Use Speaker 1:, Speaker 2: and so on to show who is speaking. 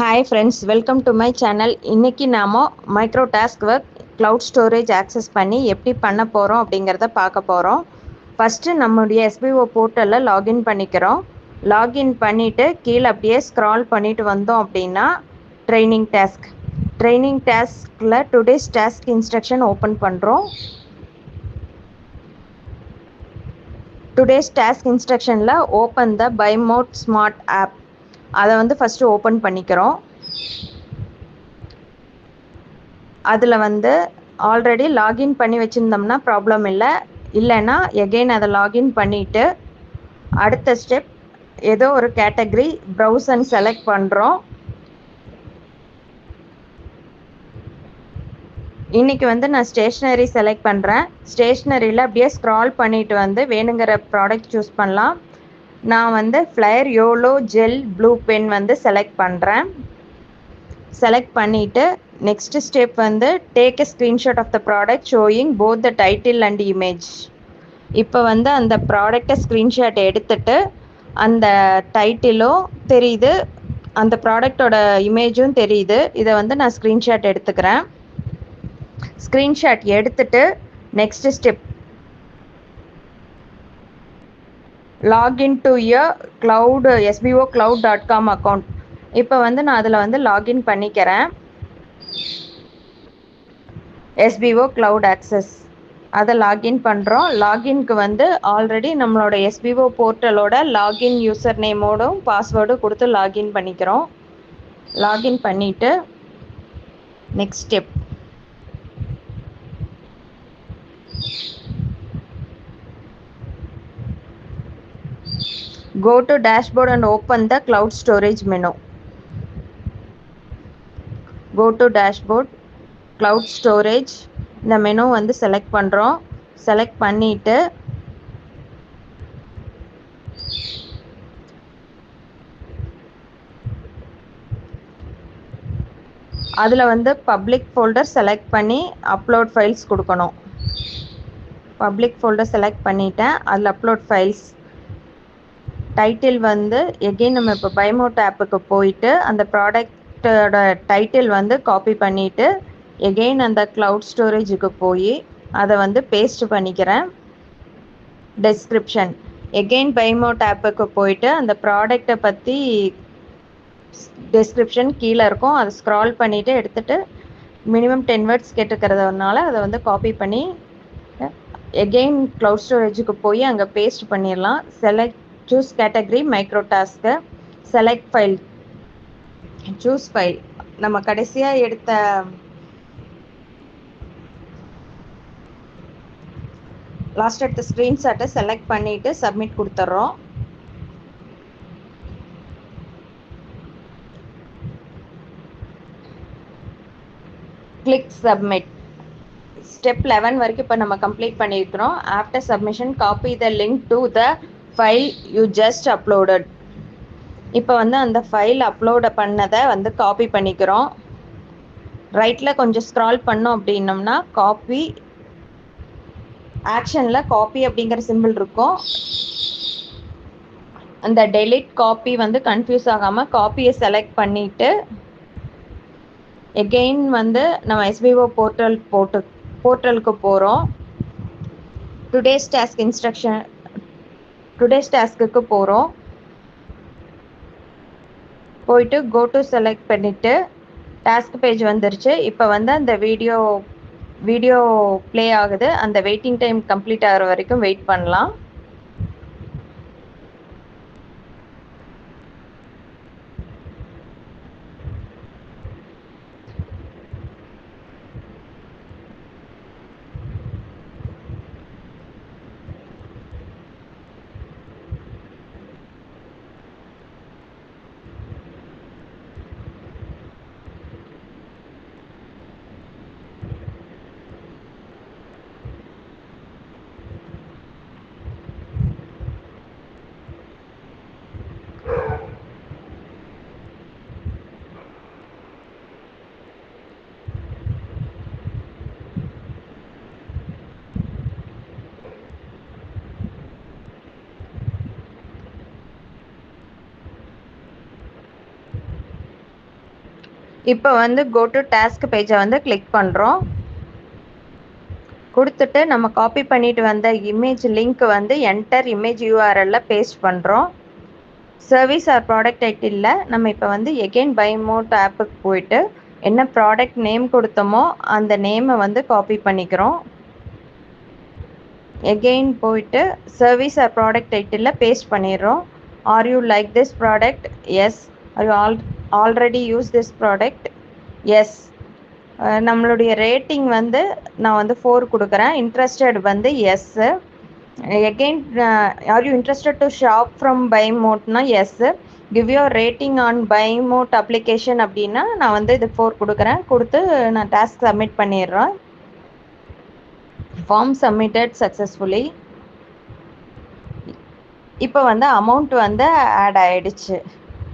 Speaker 1: Hi friends welcome to my channel இன்றைக்கி நாம் micro task work cloud storage access பண்ணி எப்படி பண்ண போகிறோம் அப்படிங்கிறத பார்க்க போகிறோம் ஃபஸ்ட்டு நம்முடைய எஸ்பிஓ போர்ட்டலில் லாகின் பண்ணிக்கிறோம். லாகின் பண்ணிவிட்டு கீழே அப்படியே ஸ்க்ரால் பண்ணிட்டு வந்தோம் அப்படின்னா ட்ரைனிங் டாஸ்க் ட்ரைனிங் டாஸ்கில் டுடேஸ் டாஸ்க் இன்ஸ்ட்ரக்ஷன் ஓப்பன் பண்ணுறோம் today's task இன்ஸ்ட்ரக்ஷனில் open the by mode smart app அதை வந்து ஃபஸ்ட்டு ஓப்பன் பண்ணிக்கிறோம். அதில் வந்து ஆல்ரெடி லாகின் பண்ணி வச்சுருந்தோம்னா ப்ராப்ளம் இல்லை. இல்லைன்னா எகெயின் அதை லாகின் பண்ணிவிட்டு அடுத்த ஸ்டெப் ஏதோ ஒரு கேட்டகரி அண்ட் செலக்ட் பண்ணுறோம் இன்றைக்கி வந்து நான் ஸ்டேஷ்னரி செலக்ட் பண்ணுறேன் ஸ்டேஷ்னரியில் அப்படியே ஸ்க்ரால் பண்ணிவிட்டு வந்து வேணுங்கிற ப்ராடக்ட் சூஸ் பண்ணலாம். நான் வந்து flyer yolo gel blue pen வந்து செலக்ட் பண்ணுறேன் செலக்ட் பண்ணிவிட்டு நெக்ஸ்ட் ஸ்டெப் வந்து take a screenshot of the product showing both the title and image இப்போ வந்து அந்த ப்ராடக்டை ஸ்க்ரீன்ஷாட் எடுத்துட்டு அந்த டைட்டிலும் தெரியுது அந்த ப்ராடக்டோட இமேஜும் தெரியுது. இதை வந்து நான் ஸ்க்ரீன்ஷாட் எடுத்துக்கிறேன். ஸ்க்ரீன்ஷாட் எடுத்துட்டு நெக்ஸ்ட் ஸ்டெப் லாகின் டு இய cloud SBO cloud dot com account இப்போ வந்து நான் அதில் வந்து லாகின் பண்ணிக்கிறேன். எஸ்பிஓ க்ளவுட் ஆக்சஸ் அதை லாகின் பண்ணுறோம் லாகின்க்கு வந்து ஆல்ரெடி நம்மளோட எஸ்பிஓ போர்ட்டலோட லாகின் யூசர் நேமோடும் பாஸ்வேர்டும் கொடுத்து லாகின் பண்ணிக்கிறோம். லாகின் பண்ணிவிட்டு next step Go to dashboard and open the cloud storage menu. Go to dashboard, cloud storage. இந்த மெனு வந்து செலக்ட் பண்ணுறோம் செலக்ட் பண்ணிவிட்டு அதில் வந்து பப்ளிக் ஃபோல்டர் செலக்ட் பண்ணி அப்லோட் ஃபைல்ஸ் கொடுக்கணும் பப்ளிக் ஃபோல்டர் செலக்ட் பண்ணிட்டேன் அதில் அப்லோட் ஃபைல்ஸ் டைட்டில் வந்து எகெயின் நம்ம இப்போ பைமோட் ஆப்புக்கு போயிட்டு அந்த ப்ராடக்டோட டைட்டில் வந்து காப்பி பண்ணிவிட்டு எகெயின் அந்த க்ளவுட் ஸ்டோரேஜுக்கு போய் அதை வந்து பேஸ்ட் பண்ணிக்கிறேன். டெஸ்கிரிப்ஷன் எகெயின் பைமோட் ஆப்புக்கு போயிட்டு அந்த ப்ராடக்டை பற்றி டெஸ்கிரிப்ஷன் கீழே இருக்கும். அதை ஸ்க்ரால் பண்ணிவிட்டு எடுத்துகிட்டு மினிமம் டென் வேர்ட்ஸ் கேட்டுக்கிறதுனால அதை வந்து காப்பி பண்ணி எகெயின் க்ளவுட் ஸ்டோரேஜுக்கு போய் அங்கே பேஸ்ட் பண்ணிடலாம். Select choose category micro task select file choose file நம்ம கடைசியாக எடுத்த லாஸ்ட் எடுத்த ஸ்க்ரீன்ஷாட்டை செலக்ட் பண்ணிவிட்டு சப்மிட் கொடுத்துட்றோம் கிளிக் சப்மிட் ஸ்டெப் லெவன் வரைக்கும் இப்போ நம்ம கம்ப்ளீட் பண்ணியிருக்கிறோம். After submission copy the link to the file you just uploaded இப்போ வந்து அந்த ஃபைல் அப்லோட பண்ணதை வந்து காப்பி பண்ணிக்கிறோம். ரைட்டில் கொஞ்சம் ஸ்க்ரால் பண்ணோம் அப்படின்னோம்னா காப்பி ஆக்ஷனில் காப்பி அப்படிங்கிற சிம்பிள் இருக்கும். அந்த டெலிட் காப்பி வந்து கன்ஃபியூஸ் ஆகாமல் காப்பியை செலக்ட் பண்ணிவிட்டு எகெயின் வந்து நம்ம எஸ்பிஓ போர்ட்டல் போட்டு போர்ட்டலுக்கு போகிறோம் டுடேஸ் டாஸ்க் இன்ஸ்ட்ரக்ஷன் டுடேஸ் டாஸ்க்கு போகிறோம் போயிட்டு கோ டு செலக்ட் பண்ணிவிட்டு டாஸ்க் பேஜ் வந்துருச்சு. இப்போ வந்து அந்த வீடியோ வீடியோ ப்ளே ஆகுது. அந்த வெயிட்டிங் டைம் கம்ப்ளீட் ஆகிற வரைக்கும் வெயிட் பண்ணலாம். இப்போ வந்து கோ டு டாஸ்க் பேஜை வந்து கிளிக் பண்ணுறோம் கொடுத்துட்டு நம்ம காப்பி பண்ணிட்டு வந்த இமேஜ் லிங்க் வந்து என்டர் இமேஜ் யூஆர்எல்ல பேஸ்ட் பண்ணுறோம் சர்வீஸ் ஆர் ப்ராடக்ட் ஐட்டில் நம்ம இப்போ வந்து எகெயின் பை மோட் ஆப்புக்கு போயிட்டு என்ன ப்ராடக்ட் நேம் கொடுத்தோமோ அந்த நேமை வந்து காப்பி பண்ணிக்கிறோம். எகெயின் போயிட்டு சர்வீஸ் ஆர் ப்ராடக்ட் ஐட்டில் பேஸ்ட் பண்ணிடுறோம். Are you like this product yes are you all already use this product yes நம்மளுடைய ரேட்டிங் வந்து நான் வந்து ஃபோர் கொடுக்குறேன். இன்ட்ரெஸ்டட் வந்து yes again are you interested to shop from by மோட்னா yes give your rating on by mode application அப்படின்னா நான் வந்து இது ஃபோர் கொடுக்குறேன். கொடுத்து நான் டாஸ்க் சப்மிட் பண்ணிடுறேன். ஃபார்ம் சப்மிட்டட் சக்ஸஸ்ஃபுல்லி இப்போ வந்து அமௌண்ட் வந்து ஆட் ஆயிடுச்சு.